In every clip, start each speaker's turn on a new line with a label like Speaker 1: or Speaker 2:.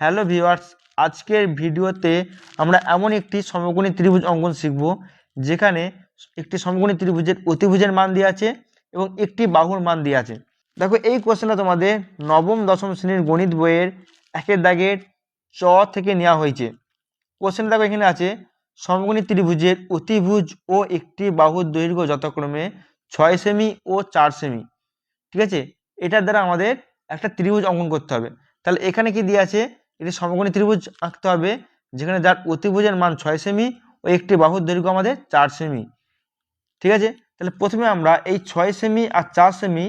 Speaker 1: Hello viewers, আজকের ভিডিওতে আমরা এমন একটি সমকোণী ত্রিভুজ অঙ্কন শিখব, যেখানে একটি সমকোণী ত্রিভুজের অতিভুজের মান দেওয়া আছে এবং একটি বাহুর মান দেওয়া আছে। দেখো, এই কোশ্চেনটা তোমাদের নবম, দশম শ্রেণির গণিত বইয়ের একের দাগের চ থেকে নেওয়া হয়েছে। কোশ্চেন দেখো, এখানে আছে, সমকোণী ত্রিভুজের অতিভুজ ও একটি বাহুর দৈর্ঘ্য যথাক্রমে ছয় সেমি ও চার সেমি। ঠিক আছে? এটার দ্বারা আমাদের একটা ত্রিভুজ অঙ্কন করতে হবে। তাহলে এখানে কি দিয়ে আছে? একটি সমকোণী ত্রিভুজ আঁকতে হবে, যেখানে যার অতিভুজের মান ছয় সেমি ও একটি বাহুর দৈর্ঘ্য আমাদের চার সেমি। ঠিক আছে? তাহলে প্রথমে আমরা এই ছয় সেমি আর চার সেমি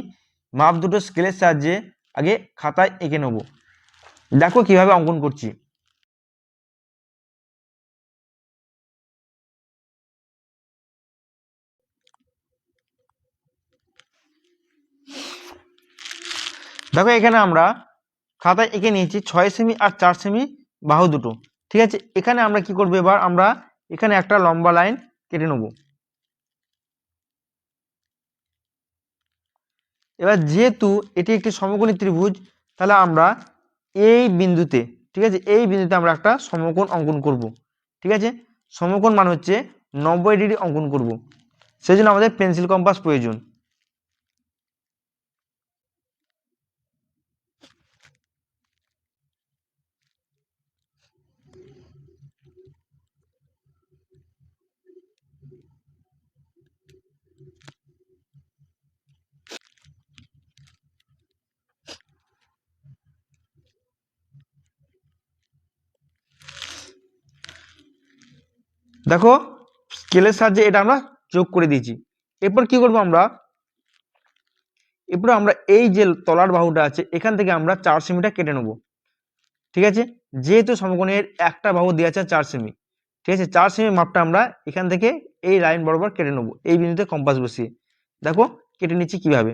Speaker 1: মাপ দুটো স্কেলের সাহায্যে আগে খাতায় এঁকে নেব। দেখো কীভাবে অঙ্কন করছি। দেখো এখানে আমরা খাতায় এঁকে নিয়েছি, ছয় সেমি আর চার সেমি বাহু দুটো। ঠিক আছে? এখানে আমরা কি করব এবার? আমরা এখানে একটা লম্বা লাইন কেটে নেব। এবার যেহেতু এটি একটি সমকোণী ত্রিভুজ, তাহলে আমরা এই বিন্দুতে, ঠিক আছে? এই বিন্দুতে আমরা একটা সমকোণ অঙ্কন করব। ঠিক আছে? সমকোণ মানে হচ্ছে নব্বই ডিগ্রি অঙ্কন করব। সেই জন্য আমাদের পেন্সিল কম্পাস প্রয়োজন। দেখো, স্কেলের সাহায্যে এটা আমরা যোগ করে দিয়েছি। এরপর কি করব আমরা? এরপর আমরা এই যে তলার বাহুটা আছে, এখান থেকে আমরা চার সেমিটা কেটে নেব। ঠিক আছে? যেহেতু সমকোণের একটা বাহু দেওয়া আছে চার সেমি। ঠিক আছে? চার সেমি মাপটা আমরা এখান থেকে এই লাইন বরাবর কেটে নেব, এই বিন্দুতে কম্পাস বসিয়ে। দেখো, কেটে নিচ্ছি কীভাবে?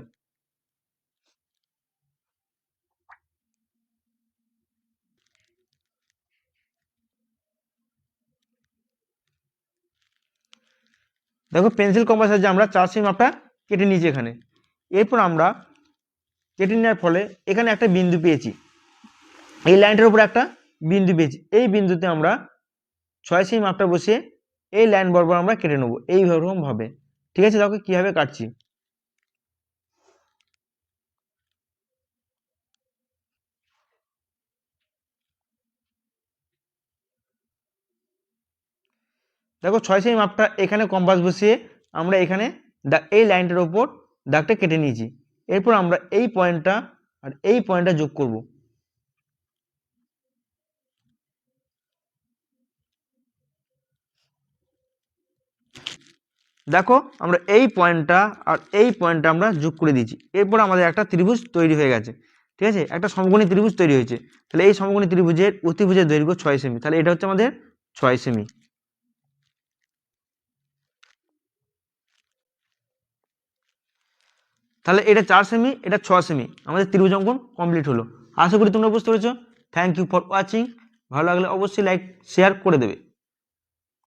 Speaker 1: দেখো পেন্সিল কম্পাস সাহায্যে আমরা চার সেমি মাপটা কেটে নিয়েছি এখানে। এরপর আমরা কেটে নেওয়ার ফলে এখানে একটা বিন্দু পেয়েছি। এই লাইনটার উপর একটা বিন্দু পেয়েছি। এই বিন্দুতে আমরা ছয় সেমি মাপটা বসিয়ে এই লাইন বরাবর আমরা কেটে নেব। এইরকমভাবে ঠিক আছে? দেখো কীভাবে কাটছি। দেখো ছয় সেমি মাপটা এখানে কম্পাস বসিয়ে আমরা এখানে এই লাইনটার ওপর দাগটা কেটে নিয়েছি। এরপর আমরা এই পয়েন্টটা আর এই পয়েন্টটা যোগ করব। দেখো আমরা এই পয়েন্টটা আর এই পয়েন্টটা আমরা যোগ করে দিয়েছি। এরপর আমাদের একটা ত্রিভুজ তৈরি হয়ে গেছে। ঠিক আছে? একটা সমকোণী ত্রিভুজ তৈরি হয়েছে। তাহলে এই সমকোণী ত্রিভুজের অতিভুজের দৈর্ঘ্য ছয় সেমি। তাহলে এটা হচ্ছে আমাদের ছয় সেমি। তাহলে এটা চার সেমি এটা ছ সেমি আমাদের ত্রিভুজ অঙ্কন কমপ্লিট হলো। আশা করি তোমরা বুঝতে পেরেছ। থ্যাংক ইউ ফর ওয়াচিং ভালো লাগলে অবশ্যই লাইক শেয়ার করে দেবে।